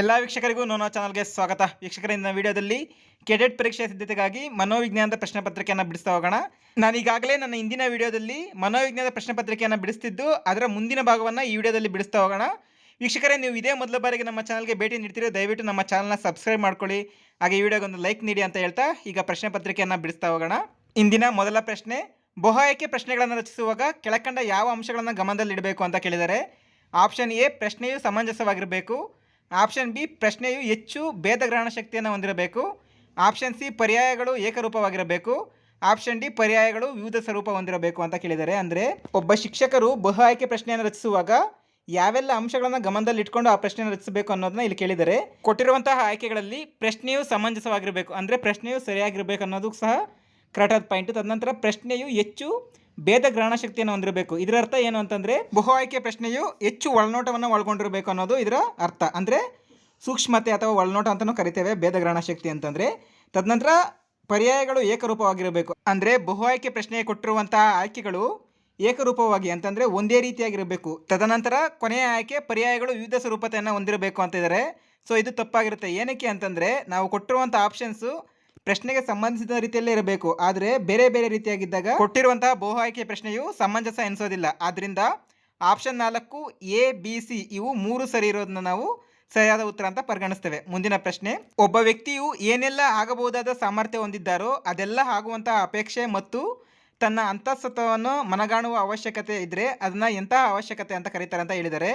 ಎಲ್ಲ ವೀಕ್ಷಕರಿಗೂ ನೋನೋ ಚಾನಲ್ಗೆ ಸ್ವಾಗತ. ವೀಕ್ಷಕರಿಂದ ವಿಡಿಯೋದಲ್ಲಿ ಕೆಡೆಟ್ ಪರೀಕ್ಷೆ ಸಿದ್ಧತೆಗಾಗಿ ಮನೋವಿಜ್ಞಾನದ ಪ್ರಶ್ನೆ ಪತ್ರಿಕೆಯನ್ನು ಬಿಡಿಸ್ತಾ ಹೋಗೋಣ. ನಾನು ಈಗಾಗಲೇ ನನ್ನ ಹಿಂದಿನ ವಿಡಿಯೋದಲ್ಲಿ ಮನೋವಿಜ್ಞಾನದ ಪ್ರಶ್ನೆ ಪತ್ರಿಕೆಯನ್ನು ಬಿಡಿಸ್ತಿದ್ದು, ಅದರ ಮುಂದಿನ ಭಾಗವನ್ನು ಈ ವಿಡಿಯೋದಲ್ಲಿ ಬಿಡಿಸ್ತಾ ಹೋಗೋಣ. ವೀಕ್ಷಕರೇ, ನೀವು ಇದೇ ಮೊದಲ ಬಾರಿಗೆ ನಮ್ಮ ಚಾನಲ್ಗೆ ಭೇಟಿ ನೀಡ್ತೀರಿ, ದಯವಿಟ್ಟು ನಮ್ಮ ಚಾನಲ್ನ ಸಬ್ಸ್ಕ್ರೈಬ್ ಮಾಡ್ಕೊಳ್ಳಿ. ಹಾಗೆ ಈ ವಿಡಿಯೋಗೆ ಒಂದು ಲೈಕ್ ನೀಡಿ ಅಂತ ಹೇಳ್ತಾ ಈಗ ಪ್ರಶ್ನೆ ಪತ್ರಿಕೆಯನ್ನು ಬಿಡಿಸ್ತಾ ಹೋಗೋಣ. ಇಂದಿನ ಮೊದಲ ಪ್ರಶ್ನೆ ಬಹು ಆಯ್ಕೆ ಪ್ರಶ್ನೆಗಳನ್ನು ರಚಿಸುವಾಗ ಕೆಳಕಂಡ ಯಾವ ಅಂಶಗಳನ್ನು ಗಮನದಲ್ಲಿಡಬೇಕು ಅಂತ ಕೇಳಿದರೆ, ಆಪ್ಷನ್ ಎ, ಪ್ರಶ್ನೆಯು ಸಮಂಜಸವಾಗಿರಬೇಕು. ಆಪ್ಷನ್ ಬಿ, ಪ್ರಶ್ನೆಯು ಹೆಚ್ಚು ಭೇದಗ್ರಹಣ ಶಕ್ತಿಯನ್ನು ಹೊಂದಿರಬೇಕು. ಆಪ್ಷನ್ ಸಿ, ಪರ್ಯಾಯಗಳು ಏಕರೂಪವಾಗಿರಬೇಕು. ಆಪ್ಷನ್ ಡಿ, ಪರ್ಯಾಯಗಳು ವಿವಿಧ ಸ್ವರೂಪ ಹೊಂದಿರಬೇಕು ಅಂತ ಕೇಳಿದರೆ, ಅಂದರೆ ಒಬ್ಬ ಶಿಕ್ಷಕರು ಬಹು ಆಯ್ಕೆ ಪ್ರಶ್ನೆಯನ್ನು ರಚಿಸುವಾಗ ಯಾವೆಲ್ಲ ಅಂಶಗಳನ್ನು ಗಮನದಲ್ಲಿ ಇಟ್ಕೊಂಡು ಆ ಪ್ರಶ್ನೆಯನ್ನು ರಚಿಸಬೇಕು ಅನ್ನೋದನ್ನ ಇಲ್ಲಿ ಕೇಳಿದರೆ, ಕೊಟ್ಟಿರುವಂತಹ ಆಯ್ಕೆಗಳಲ್ಲಿ ಪ್ರಶ್ನೆಯು ಸಮಂಜಸವಾಗಿರಬೇಕು, ಅಂದರೆ ಪ್ರಶ್ನೆಯು ಸರಿಯಾಗಿರಬೇಕು ಅನ್ನೋದು ಸಹ ಕರೆಕ್ಟಾದ ಪಾಯಿಂಟ್ ತದನಂತರ ಪ್ರಶ್ನೆಯು ಹೆಚ್ಚು ಭೇದ ಗ್ರಹಣ ಶಕ್ತಿಯನ್ನು ಹೊಂದಿರಬೇಕು. ಇದರ ಅರ್ಥ ಏನು ಅಂತಂದರೆ, ಬಹು ಆಯ್ಕೆ ಪ್ರಶ್ನೆಯು ಹೆಚ್ಚು ಒಳನೋಟವನ್ನು ಒಳಗೊಂಡಿರಬೇಕು ಅನ್ನೋದು ಇದರ ಅರ್ಥ. ಅಂದರೆ ಸೂಕ್ಷ್ಮತೆ ಅಥವಾ ಒಳನೋಟ ಅಂತಲೂ ಕರಿತೇವೆ, ಭೇದ ಗ್ರಹಣ ಶಕ್ತಿ ಅಂತಂದರೆ. ತದನಂತರ ಪರ್ಯಾಯಗಳು ಏಕರೂಪವಾಗಿರಬೇಕು. ಅಂದರೆ ಬಹು ಆಯ್ಕೆ ಪ್ರಶ್ನೆ ಕೊಟ್ಟಿರುವಂತಹ ಆಯ್ಕೆಗಳು ಏಕರೂಪವಾಗಿ ಅಂತಂದರೆ ಒಂದೇ ರೀತಿಯಾಗಿರಬೇಕು. ತದನಂತರ ಕೊನೆಯ ಆಯ್ಕೆ ಪರ್ಯಾಯಗಳು ವಿವಿಧ ಸ್ವರೂಪತೆಯನ್ನು ಹೊಂದಿರಬೇಕು ಅಂತ ಇದ್ದಾರೆ ಸೊ ಇದು ತಪ್ಪಾಗಿರುತ್ತೆ. ಏನಕ್ಕೆ ಅಂತಂದರೆ, ನಾವು ಕೊಟ್ಟಿರುವಂಥ ಆಪ್ಷನ್ಸು ಪ್ರಶ್ನೆಗೆ ಸಂಬಂಧಿಸಿದ ರೀತಿಯಲ್ಲೇ ಇರಬೇಕು. ಆದರೆ ಬೇರೆ ಬೇರೆ ರೀತಿಯಾಗಿದ್ದಾಗ ಕೊಟ್ಟಿರುವಂತಹ ಬಹು ಆಯ್ಕೆ ಪ್ರಶ್ನೆಯು ಸಮಂಜಸ ಎನಿಸೋದಿಲ್ಲ ಆದ್ದರಿಂದ ಆಪ್ಷನ್ ನಾಲ್ಕು, ಎ, ಬಿ, ಸಿ ಇವು ಮೂರು ಸರಿ ಇರೋದನ್ನ ನಾವು ಸರಿಯಾದ ಉತ್ತರ ಅಂತ ಪರಿಗಣಿಸ್ತೇವೆ. ಮುಂದಿನ ಪ್ರಶ್ನೆ, ಒಬ್ಬ ವ್ಯಕ್ತಿಯು ಏನೆಲ್ಲ ಆಗಬಹುದಾದ ಸಾಮರ್ಥ್ಯ ಹೊಂದಿದ್ದಾರೋ ಅದೆಲ್ಲ ಆಗುವಂತಹ ಅಪೇಕ್ಷೆ ಮತ್ತು ತನ್ನ ಅಂತಸ್ತತ್ವವನ್ನು ಮನಗಾಣುವ ಅವಶ್ಯಕತೆ ಇದ್ದರೆ ಅದನ್ನ ಎಂತಹ ಅವಶ್ಯಕತೆ ಅಂತ ಕರೀತಾರೆ ಅಂತ ಹೇಳಿದ್ದಾರೆ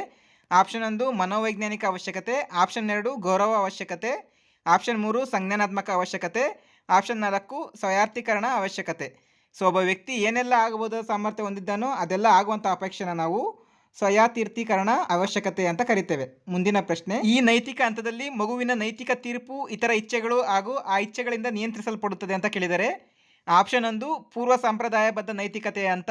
ಆಪ್ಷನ್ ಒಂದು ಮನೋವೈಜ್ಞಾನಿಕ ಅವಶ್ಯಕತೆ, ಆಪ್ಷನ್ ಎರಡು ಗೌರವ ಅವಶ್ಯಕತೆ ಆಪ್ಷನ್ ಮೂರು, ಸಂಜ್ಞಾನಾತ್ಮಕ ಅವಶ್ಯಕತೆ. ಆಪ್ಷನ್ ನಾಲ್ಕು ಸ್ವಯಾರ್ಥೀಕರಣ ಅವಶ್ಯಕತೆ. ಸೊ, ಒಬ್ಬ ವ್ಯಕ್ತಿ ಏನೆಲ್ಲ ಆಗಬಹುದಾದ ಸಾಮರ್ಥ್ಯ ಹೊಂದಿದ್ದಾನೋ ಅದೆಲ್ಲ ಆಗುವಂಥ ಅಪೇಕ್ಷೆನ ನಾವು ಸ್ವಯಾತೀರ್ಥೀಕರಣ ಅವಶ್ಯಕತೆ ಅಂತ ಕರಿತೇವೆ. ಮುಂದಿನ ಪ್ರಶ್ನೆ, ಈ ನೈತಿಕ ಹಂತದಲ್ಲಿ ಮಗುವಿನ ನೈತಿಕ ತೀರ್ಪು, ಇತರ ಇಚ್ಛೆಗಳು ಹಾಗೂ ಆ ಇಚ್ಛೆಗಳಿಂದ ನಿಯಂತ್ರಿಸಲ್ಪಡುತ್ತದೆ ಅಂತ ಕೇಳಿದರೆ? ಆಪ್ಷನ್ ಒಂದು, ಪೂರ್ವ ಸಂಪ್ರದಾಯಬದ್ಧ ನೈತಿಕತೆ ಅಂತ.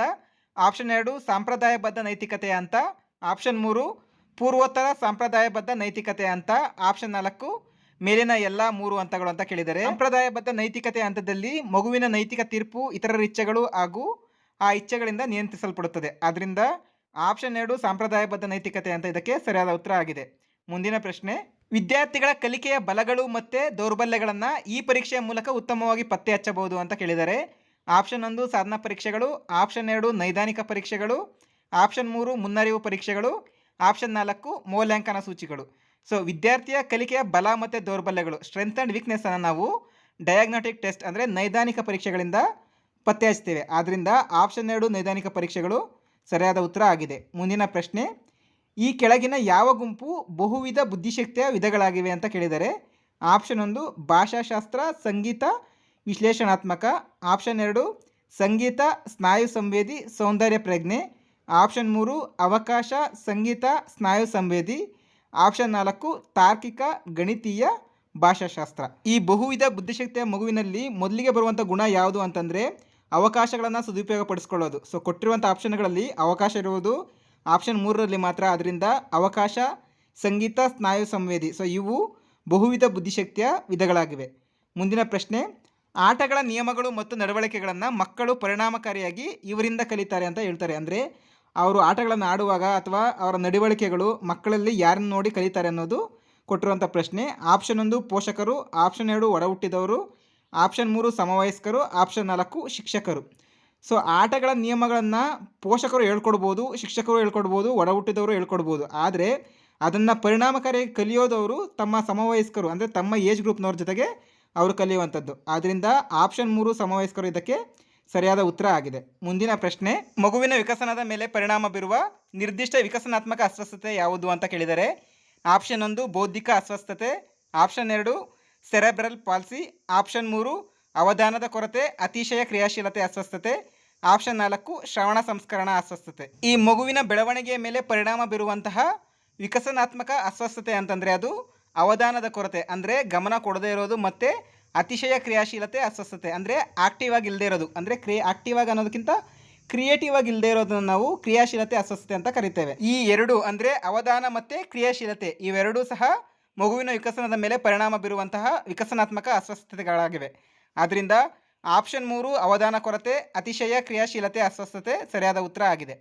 ಆಪ್ಷನ್ ಎರಡು, ಸಾಂಪ್ರದಾಯಬದ್ಧ ನೈತಿಕತೆ ಅಂತ. ಆಪ್ಷನ್ ಮೂರು, ಪೂರ್ವೋತ್ತರ ಸಂಪ್ರದಾಯಬದ್ಧ ನೈತಿಕತೆ ಅಂತ. ಆಪ್ಷನ್ ನಾಲ್ಕು ಮೇಲಿನ ಎಲ್ಲ ಮೂರು ಹಂತಗಳು ಅಂತ ಕೇಳಿದರೆ ಸಂಪ್ರದಾಯಬದ್ಧ ನೈತಿಕತೆ ಹಂತದಲ್ಲಿ ಮಗುವಿನ ನೈತಿಕ ತೀರ್ಪು ಇತರರ ಇಚ್ಛೆಗಳು ಹಾಗೂ ಆ ಇಚ್ಛೆಗಳಿಂದ ನಿಯಂತ್ರಿಸಲ್ಪಡುತ್ತದೆ. ಆದ್ರಿಂದ ಆಪ್ಷನ್ ಎರಡು ಸಾಂಪ್ರದಾಯಬದ್ಧ ನೈತಿಕತೆ ಅಂತ ಇದಕ್ಕೆ ಸರಿಯಾದ ಉತ್ತರ ಆಗಿದೆ. ಮುಂದಿನ ಪ್ರಶ್ನೆ, ವಿದ್ಯಾರ್ಥಿಗಳ ಕಲಿಕೆಯ ಬಲಗಳು ಮತ್ತು ದೌರ್ಬಲ್ಯಗಳನ್ನು ಈ ಪರೀಕ್ಷೆಯ ಮೂಲಕ ಉತ್ತಮವಾಗಿ ಪತ್ತೆ ಹಚ್ಚಬಹುದು ಅಂತ ಕೇಳಿದರೆ, ಆಪ್ಷನ್ ಒಂದು ಸಾಧನಾ ಪರೀಕ್ಷೆಗಳು, ಆಪ್ಷನ್ ಎರಡು ನೈದಾನಿಕ ಪರೀಕ್ಷೆಗಳು, ಆಪ್ಷನ್ ಮೂರು ಮುನ್ನರಿವು ಪರೀಕ್ಷೆಗಳು, ಆಪ್ಷನ್ ನಾಲ್ಕು ಮೌಲ್ಯಾಂಕನ ಸೂಚಿಗಳು. ಸೊ ವಿದ್ಯಾರ್ಥಿಯ ಕಲಿಕೆಯ ಬಲ ಮತ್ತು ದೌರ್ಬಲ್ಯಗಳು ಸ್ಟ್ರೆಂತ್ ಆ್ಯಂಡ್ ವೀಕ್ನೆಸ್ಸನ್ನು ನಾವು ಡಯಾಗ್ನೋಟಿಕ್ ಟೆಸ್ಟ್ ಅಂದರೆ ನೈದಾನಿಕ ಪರೀಕ್ಷೆಗಳಿಂದ ಪತ್ತೆ ಹಚ್ತೇವೆ ಆದ್ದರಿಂದ ಆಪ್ಷನ್ ಎರಡು ನೈದಾನಿಕ ಪರೀಕ್ಷೆಗಳು ಸರಿಯಾದ ಉತ್ತರ ಆಗಿದೆ. ಮುಂದಿನ ಪ್ರಶ್ನೆ, ಈ ಕೆಳಗಿನ ಯಾವ ಗುಂಪು ಬಹುವಿಧ ಬುದ್ಧಿಶಕ್ತಿಯ ವಿಧಗಳಾಗಿವೆ ಅಂತ ಕೇಳಿದರೆ ಆಪ್ಷನ್ ಒಂದು ಭಾಷಾಶಾಸ್ತ್ರ, ಸಂಗೀತ, ವಿಶ್ಲೇಷಣಾತ್ಮಕ. ಆಪ್ಷನ್ ಎರಡು, ಸಂಗೀತ, ಸ್ನಾಯು ಸಂವೇದಿ, ಸೌಂದರ್ಯ ಪ್ರಜ್ಞೆ. ಆಪ್ಷನ್ ಮೂರು, ಅವಕಾಶ, ಸಂಗೀತ, ಸ್ನಾಯು ಸಂವೇದಿ. ಆಪ್ಷನ್ ನಾಲ್ಕು, ತಾರ್ಕಿಕ ಗಣಿತೀಯ ಭಾಷಾಶಾಸ್ತ್ರ. ಈ ಬಹುವಿಧ ಬುದ್ಧಿಶಕ್ತಿಯ ಮಗುವಿನಲ್ಲಿ ಮೊದಲಿಗೆ ಬರುವಂಥ ಗುಣ ಯಾವುದು ಅಂತಂದರೆ ಅವಕಾಶಗಳನ್ನು ಸದುಪಯೋಗ ಪಡಿಸ್ಕೊಳ್ಳೋದು ಸೊ ಕೊಟ್ಟಿರುವಂಥ ಆಪ್ಷನ್ಗಳಲ್ಲಿ ಅವಕಾಶ ಇರುವುದು ಆಪ್ಷನ್ ಮೂರರಲ್ಲಿ ಮಾತ್ರ. ಅದರಿಂದ ಅವಕಾಶ, ಸಂಗೀತ, ಸ್ನಾಯು ಸಂವೇದಿ. ಸೊ ಇವು ಬಹುವಿಧ ಬುದ್ಧಿಶಕ್ತಿಯ ವಿಧಗಳಾಗಿವೆ. ಮುಂದಿನ ಪ್ರಶ್ನೆ, ಆಟಗಳ ನಿಯಮಗಳು ಮತ್ತು ನಡವಳಿಕೆಗಳನ್ನು ಮಕ್ಕಳು ಪರಿಣಾಮಕಾರಿಯಾಗಿ ಇವರಿಂದ ಕಲಿತಾರೆ ಅಂತ ಹೇಳ್ತಾರೆ. ಅಂದರೆ ಅವರು ಆಟಗಳನ್ನು ಆಡುವಾಗ ಅಥವಾ ಅವರ ನಡವಳಿಕೆಗಳು ಮಕ್ಕಳಲ್ಲಿ ಯಾರನ್ನು ನೋಡಿ ಕಲಿತಾರೆ ಅನ್ನೋದು ಕೊಟ್ಟಿರುವಂಥ ಪ್ರಶ್ನೆ. ಆಪ್ಷನ್ ಒಂದು, ಪೋಷಕರು. ಆಪ್ಷನ್ ಎರಡು ಒಡ ಹುಟ್ಟಿದವರು ಆಪ್ಷನ್ ಮೂರು, ಸಮವಯಸ್ಕರು. ಆಪ್ಷನ್ ನಾಲ್ಕು, ಶಿಕ್ಷಕರು. ಸೊ, ಆಟಗಳ ನಿಯಮಗಳನ್ನು ಪೋಷಕರು ಹೇಳ್ಕೊಡ್ಬೋದು, ಶಿಕ್ಷಕರು ಹೇಳ್ಕೊಡ್ಬೋದು ಒಡ ಹುಟ್ಟಿದವರು ಹೇಳ್ಕೊಡ್ಬೋದು. ಆದರೆ ಅದನ್ನು ಪರಿಣಾಮಕಾರಿಯಾಗಿ ಕಲಿಯೋದವರು ತಮ್ಮ ಸಮವಯಸ್ಕರು, ಅಂದರೆ ತಮ್ಮ ಏಜ್ ಗ್ರೂಪ್ನವ್ರ ಜೊತೆಗೆ ಅವರು ಕಲಿಯುವಂಥದ್ದು. ಆದ್ದರಿಂದ ಆಪ್ಷನ್ ಮೂರು, ಸಮವಯಸ್ಕರು ಇದಕ್ಕೆ ಸರಿಯಾದ ಉತ್ತರ ಆಗಿದೆ. ಮುಂದಿನ ಪ್ರಶ್ನೆ, ಮಗುವಿನ ವಿಕಸನದ ಮೇಲೆ ಪರಿಣಾಮ ಬೀರುವ ನಿರ್ದಿಷ್ಟ ವಿಕಸನಾತ್ಮಕ ಅಸ್ವಸ್ಥತೆ ಯಾವುದು ಅಂತ ಕೇಳಿದರೆ, ಆಪ್ಷನ್ ಒಂದು, ಬೌದ್ಧಿಕ ಅಸ್ವಸ್ಥತೆ, ಆಪ್ಷನ್ ಎರಡು, ಸೆರೆಬ್ರಲ್ ಪಾಲ್ಸಿ, ಆಪ್ಷನ್ ಮೂರು, ಅವಧಾನದ ಕೊರತೆ, ಅತಿಶಯ ಕ್ರಿಯಾಶೀಲತೆ ಅಸ್ವಸ್ಥತೆ, ಆಪ್ಷನ್ ನಾಲ್ಕು, ಶ್ರವಣ ಸಂಸ್ಕರಣ ಅಸ್ವಸ್ಥತೆ. ಈ ಮಗುವಿನ ಬೆಳವಣಿಗೆಯ ಮೇಲೆ ಪರಿಣಾಮ ಬೀರುವಂತಹ ವಿಕಸನಾತ್ಮಕ ಅಸ್ವಸ್ಥತೆ ಅಂತಂದರೆ ಅದು ಅವಧಾನದ ಕೊರತೆ, ಅಂದರೆ ಗಮನ ಕೊಡದೇ ಇರೋದು ಮತ್ತು ಅತಿಶಯ ಕ್ರಿಯಾಶೀಲತೆ ಅಸ್ವಸ್ಥತೆ. ಅಂದರೆ ಆಕ್ಟಿವ್ ಆಗಿ ಇಲ್ಲದೆ ಇರೋದು. ಅಂದರೆ ಕ್ರಿಯೆ ಆಕ್ಟಿವ್ ಆಗಿ ಅನ್ನೋದಕ್ಕಿಂತ ಕ್ರಿಯೇಟಿವ್ ಆಗಿ ಇಲ್ಲದೆ ಇರೋದನ್ನು ನಾವು ಕ್ರಿಯಾಶೀಲತೆ ಅಸ್ವಸ್ಥತೆ ಅಂತ ಕರಿತೇವೆ. ಈ ಎರಡು ಅಂದರೆ ಅವಧಾನ ಮತ್ತು ಕ್ರಿಯಾಶೀಲತೆ. ಇವೆರಡೂ ಸಹ ಮಗುವಿನ ವಿಕಸನದ ಮೇಲೆ ಪರಿಣಾಮ ಬೀರುವಂತಹ ವಿಕಸನಾತ್ಮಕ ಅಸ್ವಸ್ಥತೆಗಳಾಗಿವೆ. ಆದ್ದರಿಂದ ಆಪ್ಷನ್ ಮೂರು, ಅವಧಾನ ಕೊರತೆ, ಅತಿಶಯ ಕ್ರಿಯಾಶೀಲತೆ, ಅಸ್ವಸ್ಥತೆ ಸರಿಯಾದ ಉತ್ತರ ಆಗಿದೆ.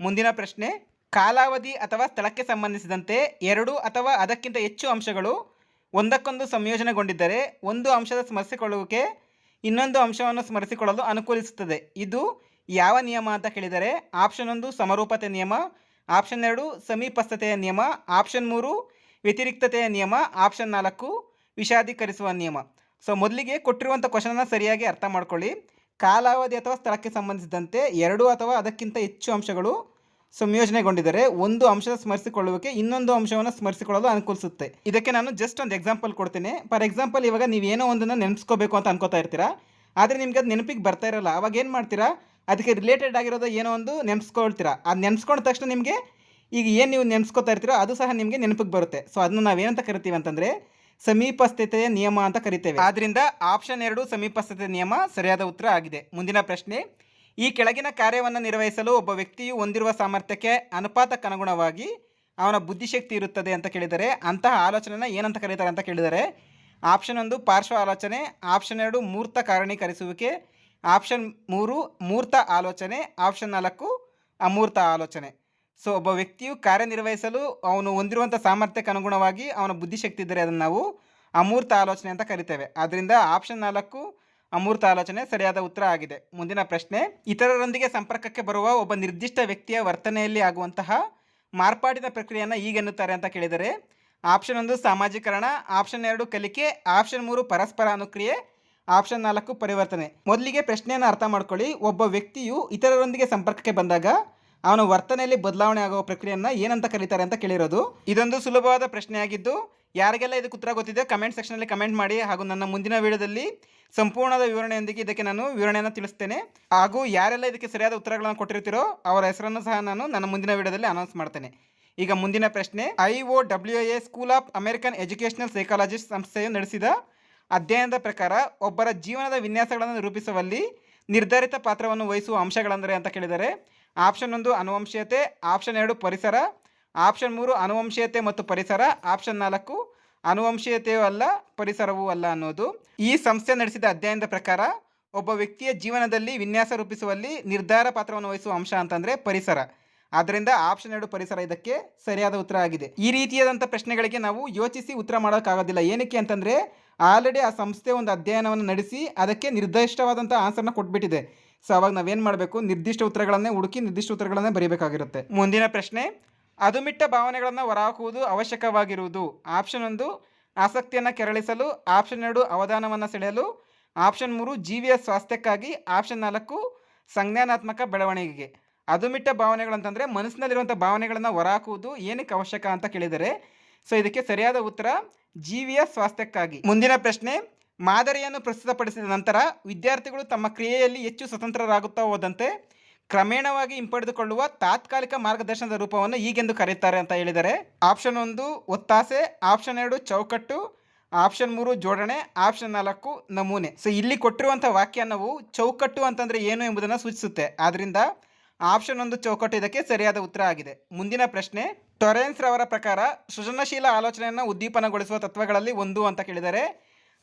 ಮುಂದಿನ ಪ್ರಶ್ನೆ, ಕಾಲಾವಧಿ ಅಥವಾ ಸ್ಥಳಕ್ಕೆ ಸಂಬಂಧಿಸಿದಂತೆ ಎರಡು ಅಥವಾ ಅದಕ್ಕಿಂತ ಹೆಚ್ಚು ಅಂಶಗಳು ಒಂದಕ್ಕೊಂದು ಸಂಯೋಜನೆಗೊಂಡಿದ್ದರೆ ಒಂದು ಅಂಶದ ಸ್ಮರಿಸಿಕೊಳ್ಳುವಿಕೆ ಇನ್ನೊಂದು ಅಂಶವನ್ನು ಸ್ಮರಿಸಿಕೊಳ್ಳಲು ಅನುಕೂಲಿಸುತ್ತದೆ. ಇದು ಯಾವ ನಿಯಮ ಅಂತ ಕೇಳಿದರೆ ಆಪ್ಷನ್ ಒಂದು ಸಮರೂಪತೆ ನಿಯಮ, ಆಪ್ಷನ್ ಎರಡು ಸಮೀಪಸ್ಥತೆಯ ನಿಯಮ, ಆಪ್ಷನ್ ಮೂರು ವ್ಯತಿರಿಕ್ತತೆಯ ನಿಯಮ, ಆಪ್ಷನ್ ನಾಲ್ಕು ವಿಷಾದೀಕರಿಸುವ ನಿಯಮ. ಸೊ ಮೊದಲಿಗೆ ಕೊಟ್ಟಿರುವಂಥ ಕ್ವಶನನ್ನು ಸರಿಯಾಗಿ ಅರ್ಥ ಮಾಡ್ಕೊಳ್ಳಿ. ಕಾಲಾವಧಿ ಅಥವಾ ಸ್ಥಳಕ್ಕೆ ಸಂಬಂಧಿಸಿದಂತೆ ಎರಡು ಅಥವಾ ಅದಕ್ಕಿಂತ ಹೆಚ್ಚು ಅಂಶಗಳು ಸಂಯೋಜನೆಗೊಂಡಿದ್ದರೆ. ಒಂದು ಅಂಶದ ಸ್ಮರಿಸಿಕೊಳ್ಳುವಿಕೆ ಇನ್ನೊಂದು ಅಂಶವನ್ನು ಸ್ಮರಿಸಿಕೊಳ್ಳಲು ಅನುಕೂಲಿಸುತ್ತೆ. ಇದಕ್ಕೆ ನಾನು ಜಸ್ಟ್ ಒಂದು ಎಕ್ಸಾಂಪಲ್ ಕೊಡ್ತೀನಿ. ಫಾರ್ ಎಕ್ಸಾಂಪಲ್ ಇವಾಗ ನೀವೇನೋ ಒಂದನ್ನು ನೆನೆಸ್ಕೋಬೇಕು ಅಂತ ಅನ್ಕೋತಾ ಇರ್ತೀರಾ? ಆದರೆ ನಿಮ್ಗೆ ಅದು ನೆನಪಿಗೆ ಬರ್ತಾ ಇರಲ್ಲ. ಅವಾಗ ಏನು ಮಾಡ್ತೀರಾ? ಅದಕ್ಕೆ ರಿಲೇಟೆಡ್ ಆಗಿರೋದು ಏನೋ ಒಂದು ನೆನೆಸ್ಕೊಳ್ತೀರಾ. ಅದು ನೆನೆಸ್ಕೊಂಡ ತಕ್ಷಣ ನಿಮಗೆ ಈಗ ಏನು ನೀವು ನೆನೆಸ್ಕೋತಾ ಇರ್ತೀರೋ ಅದು ಸಹ ನಿಮಗೆ ನೆನಪಿಗೆ ಬರುತ್ತೆ. ಸೊ ಅದನ್ನು ನಾವೇನಂತ ಕರಿತೀವಿ ಅಂತಂದರೆ ಸಮೀಪಸ್ಥಿತೆಯ ನಿಯಮ ಅಂತ ಕರಿತೇವೆ. ಆದ್ದರಿಂದ ಆಪ್ಷನ್ ಎರಡು ಸಮೀಪಸ್ಥತೆ ನಿಯಮ ಸರಿಯಾದ ಉತ್ತರ ಆಗಿದೆ. ಮುಂದಿನ ಪ್ರಶ್ನೆ ಈ ಕೆಳಗಿನ ಕಾರ್ಯವನ್ನು ನಿರ್ವಹಿಸಲು ಒಬ್ಬ ವ್ಯಕ್ತಿಯು ಹೊಂದಿರುವ ಸಾಮರ್ಥ್ಯಕ್ಕೆ ಅನುಪಾತಕ್ಕನುಗುಣವಾಗಿ ಅವನ ಬುದ್ಧಿಶಕ್ತಿ ಇರುತ್ತದೆ ಅಂತ ಕೇಳಿದರೆ ಅಂತಹ ಆಲೋಚನೆನ ಏನಂತ ಕರೀತಾರೆ ಅಂತ ಕೇಳಿದರೆ ಆಪ್ಷನ್ ಒಂದು ಪಾರ್ಶ್ವ ಆಲೋಚನೆ, ಆಪ್ಷನ್ ಎರಡು ಮೂರ್ತ ಕಾರಣೀಕರಿಸುವಿಕೆ, ಆಪ್ಷನ್ ಮೂರು ಮೂರ್ತ ಆಲೋಚನೆ, ಆಪ್ಷನ್ ನಾಲ್ಕು ಅಮೂರ್ತ ಆಲೋಚನೆ. ಸೊ, ಒಬ್ಬ ವ್ಯಕ್ತಿಯು ಕಾರ್ಯನಿರ್ವಹಿಸಲು ಅವನು ಹೊಂದಿರುವಂಥ ಸಾಮರ್ಥ್ಯಕ್ಕೆ ಅನುಗುಣವಾಗಿ ಅವನ ಬುದ್ಧಿಶಕ್ತಿ ಇದ್ದರೆ ಅದನ್ನು ನಾವು ಅಮೂರ್ತ ಆಲೋಚನೆ ಅಂತ ಕರಿತೇವೆ. ಆದ್ದರಿಂದ ಆಪ್ಷನ್ ನಾಲ್ಕು ಅಮೂರ್ತ ಆಲೋಚನೆ ಸರಿಯಾದ ಉತ್ತರ ಆಗಿದೆ. ಮುಂದಿನ ಪ್ರಶ್ನೆ, ಇತರರೊಂದಿಗೆ ಸಂಪರ್ಕಕ್ಕೆ ಬರುವ ಒಬ್ಬ ನಿರ್ದಿಷ್ಟ ವ್ಯಕ್ತಿಯ ವರ್ತನೆಯಲ್ಲಿ ಆಗುವಂತಹ ಮಾರ್ಪಾಡಿನ ಪ್ರಕ್ರಿಯೆಯನ್ನು ಈಗೆನ್ನುತ್ತಾರೆ ಅಂತ ಕೇಳಿದರೆ, ಆಪ್ಷನ್ ಒಂದು ಸಾಮಾಜೀಕರಣ, ಆಪ್ಷನ್ ಎರಡು ಕಲಿಕೆ, ಆಪ್ಷನ್ ಮೂರು ಪರಸ್ಪರ ಅನುಕ್ರಿಯೆ, ಆಪ್ಷನ್ ನಾಲ್ಕು ಪರಿವರ್ತನೆ. ಮೊದಲಿಗೆ ಪ್ರಶ್ನೆಯನ್ನು ಅರ್ಥ ಮಾಡ್ಕೊಳ್ಳಿ. ಒಬ್ಬ ವ್ಯಕ್ತಿಯು ಇತರರೊಂದಿಗೆ ಸಂಪರ್ಕಕ್ಕೆ ಬಂದಾಗ ಅವನ ವರ್ತನೆಯಲ್ಲಿ ಬದಲಾವಣೆ ಆಗುವ ಪ್ರಕ್ರಿಯೆಯನ್ನು ಏನಂತ ಕರೀತಾರೆ ಅಂತ ಕೇಳಿರೋದು. ಇದೊಂದು ಸುಲಭವಾದ ಪ್ರಶ್ನೆಯಾಗಿದ್ದು, ಯಾರಿಗೆಲ್ಲ ಇದಕ್ಕೆ ಉತ್ತರ ಗೊತ್ತಿದೆ ಕಮೆಂಟ್ ಸೆಕ್ಷನಲ್ಲಿ ಕಮೆಂಟ್ ಮಾಡಿ ಹಾಗೂ ನನ್ನ ಮುಂದಿನ ವಿಡಿಯೋದಲ್ಲಿ ಸಂಪೂರ್ಣದ ವಿವರಣೆಯೊಂದಿಗೆ ಇದಕ್ಕೆ ನಾನು ವಿವರಣೆಯನ್ನು ತಿಳಿಸ್ತೇನೆ. ಹಾಗೂ ಯಾರೆಲ್ಲ ಇದಕ್ಕೆ ಸರಿಯಾದ ಉತ್ತರಗಳನ್ನು ಕೊಟ್ಟಿರ್ತೀರೋ, ಅವರ ಹೆಸರನ್ನು ಸಹ ನಾನು ನನ್ನ ಮುಂದಿನ ವಿಡಿಯೋದಲ್ಲಿ ಅನೌನ್ಸ್ ಮಾಡ್ತೇನೆ. ಈಗ ಮುಂದಿನ ಪ್ರಶ್ನೆ I O W A school of American educational psychologist ಸಂಸ್ಥೆಯು ನಡೆಸಿದ ಅಧ್ಯಯನದ ಪ್ರಕಾರ ಒಬ್ಬರ ಜೀವನದ ವಿನ್ಯಾಸಗಳನ್ನು ರೂಪಿಸುವಲ್ಲಿ ನಿರ್ಧಾರಿತ ಪಾತ್ರವನ್ನು ವಹಿಸುವ ಅಂಶಗಳೆಂದರೆ ಅಂತ ಕೇಳಿದರೆ ಆಪ್ಷನ್ ಒಂದು ಅನುವಂಶೀಯತೆ, ಆಪ್ಷನ್ ಎರಡು ಪರಿಸರ, ಆಪ್ಷನ್ ಮೂರು ಅನುವಂಶೀಯತೆ ಮತ್ತು ಪರಿಸರ, ಆಪ್ಷನ್ ನಾಲ್ಕು ಅನುವಂಶೀಯತೆಯೂ ಅಲ್ಲ, ಪರಿಸರವೂ ಅಲ್ಲ ಅನ್ನೋದು. ಈ ಸಂಸ್ಥೆ ನಡೆಸಿದ ಅಧ್ಯಯನದ ಪ್ರಕಾರ ಒಬ್ಬ ವ್ಯಕ್ತಿಯ ಜೀವನದಲ್ಲಿ ವಿನ್ಯಾಸ ರೂಪಿಸುವಲ್ಲಿ ನಿರ್ಧಾರ ಪಾತ್ರವನ್ನು ವಹಿಸುವ ಅಂಶ ಅಂತಂದರೆ ಪರಿಸರ. ಆದ್ದರಿಂದ ಆಪ್ಷನ್ ಎರಡು ಪರಿಸರ ಇದಕ್ಕೆ ಸರಿಯಾದ ಉತ್ತರ ಆಗಿದೆ. ಈ ರೀತಿಯಾದಂಥ ಪ್ರಶ್ನೆಗಳಿಗೆ ನಾವು ಯೋಚಿಸಿ ಉತ್ತರ ಮಾಡೋಕ್ಕಾಗೋದಿಲ್ಲ. ಏನಕ್ಕೆ ಅಂತಂದರೆ, ಆಲ್ರೆಡಿ ಆ ಸಂಸ್ಥೆ ಒಂದು ಅಧ್ಯಯನವನ್ನು ನಡೆಸಿ ಅದಕ್ಕೆ ನಿರ್ದಿಷ್ಟವಾದಂಥ ಆನ್ಸರ್ನ ಕೊಟ್ಬಿಟ್ಟಿದೆ. ಸೊ ಅವಾಗ ನಾವೇನು ಮಾಡಬೇಕು? ನಿರ್ದಿಷ್ಟ ಉತ್ತರಗಳನ್ನೇ ಹುಡುಕಿ ನಿರ್ದಿಷ್ಟ ಉತ್ತರಗಳನ್ನೇ ಬರೀಬೇಕಾಗಿರುತ್ತೆ. ಮುಂದಿನ ಪ್ರಶ್ನೆ, ಅದುಮಿಟ್ಟ ಭಾವನೆಗಳನ್ನು ಹೊರಹಾಕುವುದು ಅವಶ್ಯಕವಾಗಿರುವುದು. ಆಪ್ಷನ್ ಒಂದು, ಆಸಕ್ತಿಯನ್ನು ಕೆರಳಿಸಲು. ಆಪ್ಷನ್ ಎರಡು, ಅವಧಾನವನ್ನು ಸೆಳೆಯಲು. ಆಪ್ಷನ್ ಮೂರು, ಜೀವಿಯ ಸ್ವಾಸ್ಥ್ಯಕ್ಕಾಗಿ. ಆಪ್ಷನ್ ನಾಲ್ಕು, ಸಂಜ್ಞಾನಾತ್ಮಕ ಬೆಳವಣಿಗೆಗೆ. ಅದುಮಿಟ್ಟ ಭಾವನೆಗಳು ಅಂತಂದರೆ ಮನಸ್ಸಿನಲ್ಲಿರುವಂಥ ಭಾವನೆಗಳನ್ನು ಹೊರಹಾಕುವುದು ಏನಕ್ಕೆ ಅವಶ್ಯಕ ಅಂತ ಕೇಳಿದರೆ, ಸೊ ಇದಕ್ಕೆ ಸರಿಯಾದ ಉತ್ತರ, ಜೀವಿಯ ಸ್ವಾಸ್ಥ್ಯಕ್ಕಾಗಿ. ಮುಂದಿನ ಪ್ರಶ್ನೆ ಮಾದರಿಯನ್ನು ಪ್ರಸ್ತುತಪಡಿಸಿದ ನಂತರ ವಿದ್ಯಾರ್ಥಿಗಳು ತಮ್ಮ ಕ್ರಿಯೆಯಲ್ಲಿ ಹೆಚ್ಚು ಸ್ವತಂತ್ರರಾಗುತ್ತಾ ಹೋದಂತೆ ಕ್ರಮೇಣವಾಗಿ ಹಿಂಪಡೆದುಕೊಳ್ಳುವ ತಾತ್ಕಾಲಿಕ ಮಾರ್ಗದರ್ಶನದ ರೂಪವನ್ನು ಈಗೆಂದು ಕರೆಯುತ್ತಾರೆ ಅಂತ ಹೇಳಿದರೆ ಆಪ್ಷನ್ ಒಂದು ಒತ್ತಾಸೆ, ಆಪ್ಷನ್ ಎರಡು ಚೌಕಟ್ಟು, ಆಪ್ಷನ್ ಮೂರು ಜೋಡಣೆ, ಆಪ್ಷನ್ ನಾಲ್ಕು ನಮೂನೆ. ಸೊ ಇಲ್ಲಿ ಕೊಟ್ಟಿರುವಂಥ ವಾಕ್ಯಾನವು ಚೌಕಟ್ಟು ಅಂತಂದರೆ ಏನು ಎಂಬುದನ್ನು ಸೂಚಿಸುತ್ತೆ. ಆದ್ದರಿಂದ ಆಪ್ಷನ್ ಒಂದು ಚೌಕಟ್ಟು ಇದಕ್ಕೆ ಸರಿಯಾದ ಉತ್ತರ ಆಗಿದೆ. ಮುಂದಿನ ಪ್ರಶ್ನೆ, ಟೊರೆನ್ಸ್ ರವರ ಪ್ರಕಾರ ಸೃಜನಶೀಲ ಆಲೋಚನೆಯನ್ನು ಉದ್ದೀಪನಗೊಳಿಸುವ ತತ್ವಗಳಲ್ಲಿ ಒಂದು ಅಂತ ಕೇಳಿದರೆ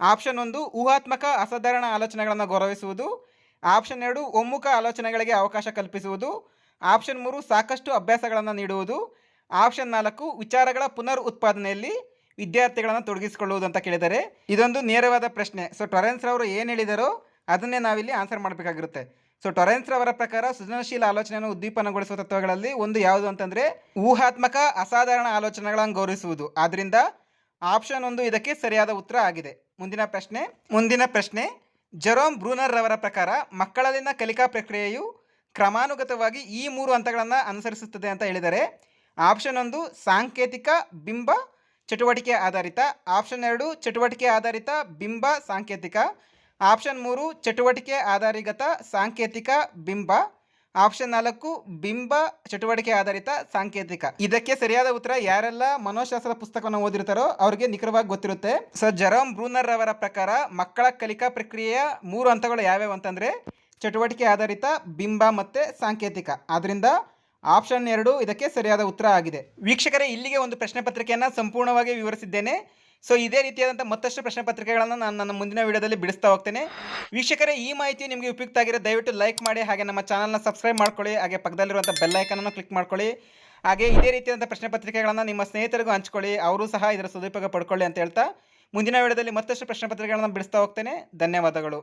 ಆಪ್ಷನ್ ಒಂದು, ಊಹಾತ್ಮಕ ಅಸಾಧಾರಣ ಆಲೋಚನೆಗಳನ್ನು ಗೌರವಿಸುವುದು. ಆಪ್ಷನ್ ಎರಡು, ಒಮ್ಮುಖ ಆಲೋಚನೆಗಳಿಗೆ ಅವಕಾಶ ಕಲ್ಪಿಸುವುದು. ಆಪ್ಷನ್ ಮೂರು, ಸಾಕಷ್ಟು ಅಭ್ಯಾಸಗಳನ್ನು ನೀಡುವುದು. ಆಪ್ಷನ್ ನಾಲ್ಕು, ವಿಚಾರಗಳ ಪುನರ್ ಉತ್ಪಾದನೆಯಲ್ಲಿ ವಿದ್ಯಾರ್ಥಿಗಳನ್ನು ತೊಡಗಿಸಿಕೊಳ್ಳುವುದು ಅಂತ ಕೇಳಿದರೆ, ಇದೊಂದು ನೇರವಾದ ಪ್ರಶ್ನೆ. ಸೊ ಟೊರೆನ್ಸ್ ರವರು ಏನು ಹೇಳಿದರೋ ಅದನ್ನೇ ನಾವಿಲ್ಲಿ ಆನ್ಸರ್ ಮಾಡಬೇಕಾಗಿರುತ್ತೆ. ಸೊ ಟೊರೆನ್ಸ್ ರವರ ಪ್ರಕಾರ ಸೃಜನಶೀಲ ಆಲೋಚನೆಯನ್ನು ಉದ್ದೀಪನಗೊಳಿಸುವ ತತ್ವಗಳಲ್ಲಿ ಒಂದು ಯಾವುದು ಅಂತಂದರೆ, ಊಹಾತ್ಮಕ ಅಸಾಧಾರಣ ಆಲೋಚನೆಗಳನ್ನು ಗೌರವಿಸುವುದು. ಆದ್ದರಿಂದ ಆಪ್ಷನ್ ಒಂದು ಇದಕ್ಕೆ ಸರಿಯಾದ ಉತ್ತರ ಆಗಿದೆ. ಮುಂದಿನ ಪ್ರಶ್ನೆ ಮುಂದಿನ ಪ್ರಶ್ನೆ. ಜೆರೋಮ್ ಬ್ರೂನರ್ ರವರ ಪ್ರಕಾರ ಮಕ್ಕಳಲ್ಲಿನ ಕಲಿಕಾ ಪ್ರಕ್ರಿಯೆಯು ಕ್ರಮಾನುಗತವಾಗಿ ಈ ಮೂರು ಹಂತಗಳನ್ನು ಅನುಸರಿಸುತ್ತದೆ ಅಂತ ಹೇಳಿದರೆ, ಆಪ್ಷನ್ ಒಂದು ಸಾಂಕೇತಿಕ ಬಿಂಬ ಚಟುವಟಿಕೆ ಆಧಾರಿತ, ಆಪ್ಷನ್ ಎರಡು ಚಟುವಟಿಕೆ ಆಧಾರಿತ ಬಿಂಬ ಸಾಂಕೇತಿಕ, ಆಪ್ಷನ್ ಮೂರು ಚಟುವಟಿಕೆ ಆಧಾರಿಗತ ಸಾಂಕೇತಿಕ ಬಿಂಬ ಆಪ್ಷನ್ ನಾಲ್ಕು, ಬಿಂಬ ಚಟುವಟಿಕೆ ಆಧಾರಿತ ಸಾಂಕೇತಿಕ. ಇದಕ್ಕೆ ಸರಿಯಾದ ಉತ್ತರ ಯಾರೆಲ್ಲ ಮನೋಶಾಸ್ತ್ರದ ಪುಸ್ತಕವನ್ನು ಓದಿರ್ತಾರೋ ಅವರಿಗೆ ನಿಖರವಾಗಿ ಗೊತ್ತಿರುತ್ತೆ. ಸರ್ ಜರಾಮ್ ಬ್ರೂನರ್ ಅವರ ಪ್ರಕಾರ ಮಕ್ಕಳ ಕಲಿಕಾ ಪ್ರಕ್ರಿಯೆಯ ಮೂರು ಹಂತಗಳು ಯಾವ್ಯಾವು ಅಂತಂದರೆ ಚಟುವಟಿಕೆ ಆಧಾರಿತ, ಬಿಂಬ ಮತ್ತು ಸಾಂಕೇತಿಕ. ಆದ್ದರಿಂದ ಆಪ್ಷನ್ ಎರಡು ಇದಕ್ಕೆ ಸರಿಯಾದ ಉತ್ತರ ಆಗಿದೆ. ವೀಕ್ಷಕರೇ, ಇಲ್ಲಿಗೆ ಒಂದು ಪ್ರಶ್ನೆ ಪತ್ರಿಕೆಯನ್ನು ಸಂಪೂರ್ಣವಾಗಿ ವಿವರಿಸಿದ್ದೇನೆ. ಸೊ ಇದೇ ರೀತಿಯಾದಂಥ ಮತ್ತಷ್ಟು ಪ್ರಶ್ನೆ ಪತ್ರಿಕೆಗಳನ್ನು ನಾನು ನನ್ನ ಮುಂದಿನ ವಿಡಿಯೋದಲ್ಲಿ ಬಿಡಿಸ್ತಾ ಹೋಗ್ತೇನೆ. ವೀಕ್ಷಕರೇ, ಈ ಮಾಹಿತಿ ನಿಮಗೆ ಉಪಯುಕ್ತ ಆಗಿರೋ ದಯವಿಟ್ಟು ಲೈಕ್ ಮಾಡಿ, ಹಾಗೆ ನಮ್ಮ ಚಾನಲ್ನ ಸಬ್ಸ್ಕ್ರೈಬ್ ಮಾಡ್ಕೊಳ್ಳಿ, ಹಾಗೆ ಪಕ್ಕದಲ್ಲಿರುವಂಥ ಬೆಲ್ ಅನ್ನು ಕ್ಲಿಕ್ ಮಾಡ್ಕೊಳ್ಳಿ. ಹಾಗೆ ಇದೇ ರೀತಿಯಾದಂಥ ಪ್ರಶ್ನೆ ಪತ್ರಿಕೆಗಳನ್ನು ನಿಮ್ಮ ಸ್ನೇಹಿತರಿಗೂ ಹಂಚ್ಕೊಳ್ಳಿ, ಅವರು ಸಹ ಇದರ ಸದುಪಯೋಗ ಪಡ್ಕೊಳ್ಳಿ ಅಂತ ಹೇಳ್ತಾ ಮುಂದಿನ ವಿಡಿಯೋದಲ್ಲಿ ಮತ್ತಷ್ಟು ಪ್ರಶ್ನೆ ಪತ್ರಿಕೆಗಳನ್ನು ಬಿಡಿಸ್ತಾ ಹೋಗ್ತೇನೆ. ಧನ್ಯವಾದಗಳು.